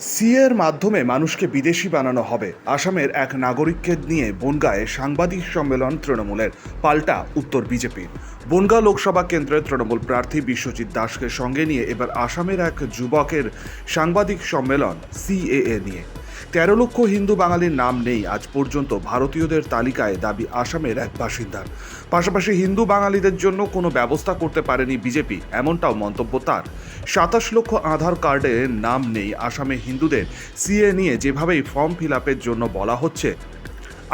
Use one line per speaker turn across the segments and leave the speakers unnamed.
সিএর মাধ্যমে মানুষকে বিদেশি বানানো হবে। আসামের এক নাগরিককে নিয়ে বনগাঁয়ে সাংবাদিক সম্মেলন তৃণমূলের, পাল্টা উত্তর বিজেপির। বনগাঁ লোকসভা কেন্দ্রের তৃণমূল প্রার্থী বিশ্বজিৎ দাসকে সঙ্গে নিয়ে এবার আসামের এক যুবকের সাংবাদিক সম্মেলন সিএএ নিয়ে। তেরো লক্ষ হিন্দু বাঙালির নাম নেই। আজ পর্যন্ত ভারতীয়দের তালিকায় দাবি আসামের এক বাসিন্দার পাশাপাশি হিন্দু বাঙালিদের জন্য কোনো ব্যবস্থা করতে পারেনি বিজেপি, এমনটাও মন্তব্য তার। সাতাশ লক্ষ আধার কার্ডে নাম নেই আসামে হিন্দুদের। সিএ নিয়ে যেভাবেই ফর্ম ফিল আপের জন্য বলা হচ্ছে,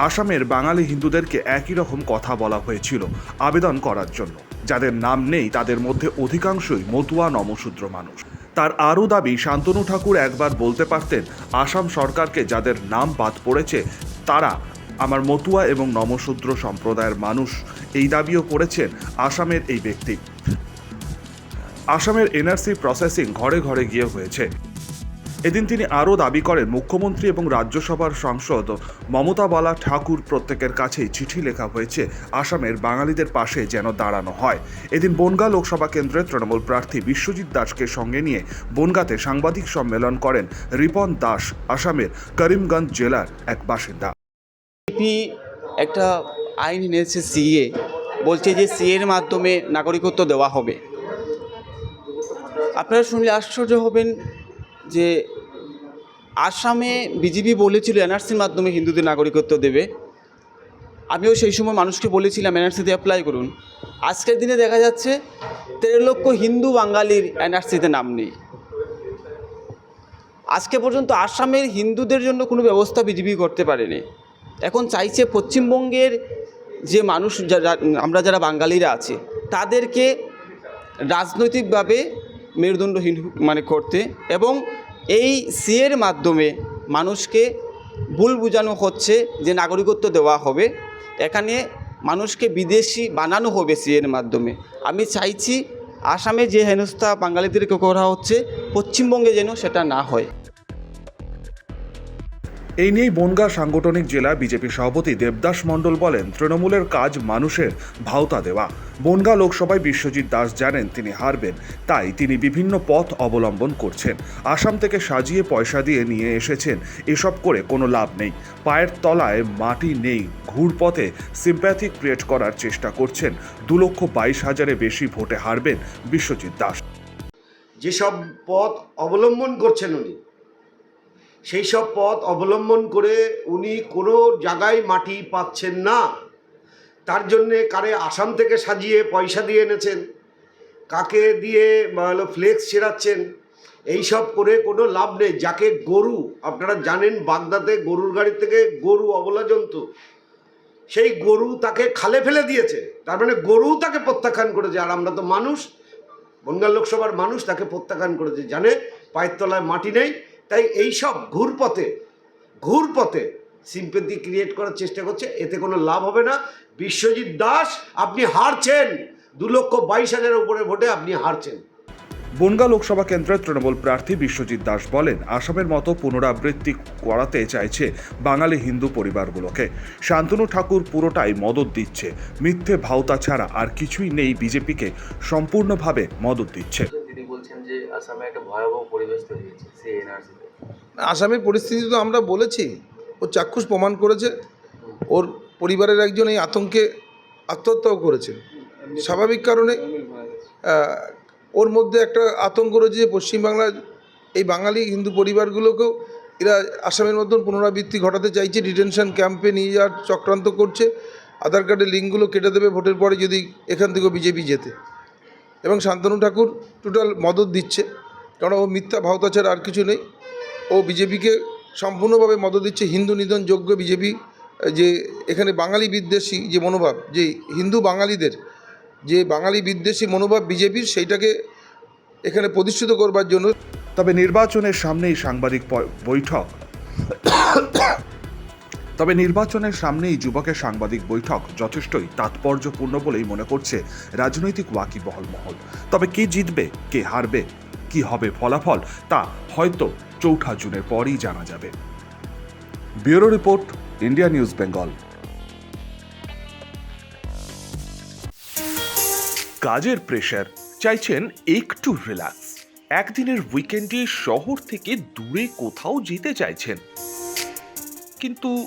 আসামের বাঙালি হিন্দুদেরকে একই রকম কথা বলা হয়েছিল আবেদন করার জন্য। যাদের নাম নেই তাদের মধ্যে অধিকাংশই মতুয়া নমশূদ্র মানুষ। তার আরও দাবি, শান্তনু ঠাকুর একবার বলতে পারতেন, আসাম সরকারকে যাদের নাম বাদ পড়েছে, তারা আমার মতুয়া এবং নমশূদ্র সম্প্রদায়ের মানুষ। এই দাবিও করেছেন আসামের এই ব্যক্তি। আসামের এনআরসি প্রসেসিং ঘরে ঘরে গিয়ে হয়েছে। এদিন তিনি আরও দাবি করেন, মুখ্যমন্ত্রী এবং রাজ্যসভার সাংসদ মমতা বালা ঠাকুর প্রত্যেকের কাছেই চিঠি লেখা হয়েছে আসামের বাঙালিদের পাশে যেন দাঁড়ানো হয়। এদিন বনগাঁ লোকসভা কেন্দ্রের তৃণমূল প্রার্থী বিশ্বজিৎ দাসকে সঙ্গে নিয়ে বনগাঁতে সাংবাদিক সম্মেলন করেন রিপন দাস, আসামের করিমগঞ্জ জেলার এক বাসিন্দা।
একটা আইন এনেছে সিএ, বলছে যে সিএর মাধ্যমে নাগরিকত্ব দেওয়া হবে। আপনারা শুনলে আশ্চর্য হবেন যে আসামে বিজেপি বলেছিল এনআরসির মাধ্যমে হিন্দুদের নাগরিকত্ব দেবে। আমিও সেই সময় মানুষকে বলেছিলাম এনআরসিতে অ্যাপ্লাই করুন। আজকের দিনে দেখা যাচ্ছে তেরো লক্ষ হিন্দু বাঙালির এনআরসিতে নাম নেই। আজকে পর্যন্ত আসামের হিন্দুদের জন্য কোনো ব্যবস্থা বিজেপি করতে পারেনি। এখন চাইছে পশ্চিমবঙ্গের যে মানুষ যারা আমরা যারা বাঙালিরা আছি, তাদেরকে রাজনৈতিকভাবে মেরুদণ্ডহীন মানে করতে এবং এই সিএর মাধ্যমে মানুষকে ভুল বোঝানো হচ্ছে যে নাগরিকত্ব দেওয়া হবে। এখানে মানুষকে বিদেশি বানানো হবে সিএর মাধ্যমে। আমি চাইছি আসামে যে হেনস্থা বাঙালিদেরকে করা হচ্ছে, পশ্চিমবঙ্গে যেন সেটা না হয়।
এই নিয়েই বনগাঁ সাংগঠনিক জেলা বিজেপি সভাপতি দেবদাস মণ্ডল বলেন, তৃণমূলের কাজ মানুষের ভাওতা দেওয়া। বনগাঁ লোকসভায় বিশ্বজিৎ দাস জানেন তিনি হারবেন, তাই তিনি বিভিন্ন পথ অবলম্বন করছেন। আসাম থেকে সাজিয়ে পয়সা দিয়ে নিয়ে এসেছেন, এসব করে কোনো লাভ নেই। পায়ের তলায় মাটি নেই, ঘুরপথে সিম্প্যাথি ক্রিয়েট করার চেষ্টা করছেন, দু লক্ষ বাইশ হাজারে বেশি ভোটে হারবেন বিশ্বজিৎ দাস।
যেসব পথ অবলম্বন করছেন উনি সেই সব পথ অবলম্বন করে উনি কোনো জায়গায় মাটি পাচ্ছেন না। তার জন্যে কারে আসাম থেকে সাজিয়ে পয়সা দিয়ে এনেছেন, কাকে দিয়ে হলো ফ্লেক্স ছেড়াচ্ছেন এইসব করে কোনো লাভ নেই। যাকে গরু, আপনারা জানেন বাগদাতে গরুর গাড়ি থেকে গরু অবলা জন্তু, সেই গরু তাকে খালে ফেলে দিয়েছে। তার মানে গরু তাকে প্রত্যাখ্যান করেছে। আর আমরা তো মানুষ বঙ্গাল লোকসভার মানুষ তাকে প্রত্যাখ্যান করেছে। জানে পায়ের তলায় মাটি নেই তাই এই সব ঘুরপথে ঘুরপথে সিম্পেথি ক্রিয়েট করার চেষ্টা করছে, এতে কোনো লাভ হবে না। বিশ্বজিৎ দাস, আপনি হারছেন। দু লক্ষ বাইশ হাজারের উপরে ভোটে আপনি হারছেন।
বনগাঁ লোকসভা কেন্দ্রের তৃণমূল প্রার্থী বিশ্বজিৎ দাস বলেন, আসামের মতো পুনরাবৃত্তি করাতে চাইছে বাঙালি হিন্দু পরিবারগুলোকে। শান্তনু ঠাকুর পুরোটাই মদত দিচ্ছে। মিথ্যে ভাওতা ছাড়া আর কিছুই নেই বিজেপিকে, সম্পূর্ণভাবে মদত দিচ্ছে।
আসামে একটা ভয়াবহ পরিবেশ তৈরি হয়েছে
আসামের পরিস্থিতি তো আমরা বলেছি, ও চাক্ষুষ প্রমাণ করেছে, ওর পরিবারের একজন এই আতঙ্কে আত্মহত্যাও করেছে। স্বাভাবিক কারণে ওর মধ্যে একটা আতঙ্ক রয়েছে যে পশ্চিমবাংলার এই বাঙালি হিন্দু পরিবারগুলোকেও এরা আসামের মতন পুনরাবৃত্তি ঘটাতে চাইছে, ডিটেনশন ক্যাম্পে নিয়ে যাওয়ার চক্রান্ত করছে, আধার কার্ডের লিঙ্কগুলো কেটে দেবে ভোটের পরে যদি এখান থেকেও বিজেপি যেতে। এবং শান্তনু ঠাকুর টোটাল মদত দিচ্ছে। কারণ ও মিথ্যা ভাওতা ছাড়া আর কিছু নেই। ও বিজেপিকে সম্পূর্ণভাবে মদত দিচ্ছে। হিন্দু নিধন যোগ্য বিজেপি যে এখানে বাঙালি বিদ্বেষী যে মনোভাব, যে হিন্দু বাঙালিদের, যে বাঙালি বিদ্বেষী মনোভাব বিজেপির, সেইটাকে এখানে প্রতিষ্ঠিত করবার জন্য।
তবে নির্বাচনের সামনেই সাংবাদিক বৈঠক। তবে নির্বাচনের সামনেই যুবকের সাংবাদিক বৈঠক যথেষ্টই তাৎপর্যপূর্ণ বলেই মনে করছে রাজনৈতিক ওয়াকিবহল মহল। তবে কে জিতবে, কে হারবে, কি হবে ফলাফল, তা হয়তো চৌঠা জুনের পরই জানা যাবে। Bureau report, India News Bengal. কাজের প্রেশার, চাইছেন একটু রিল্যাক্স। একদিনের উইকেন্ডে শহর থেকে দূরে কোথাও যেতে চাইছেন। কিন্তু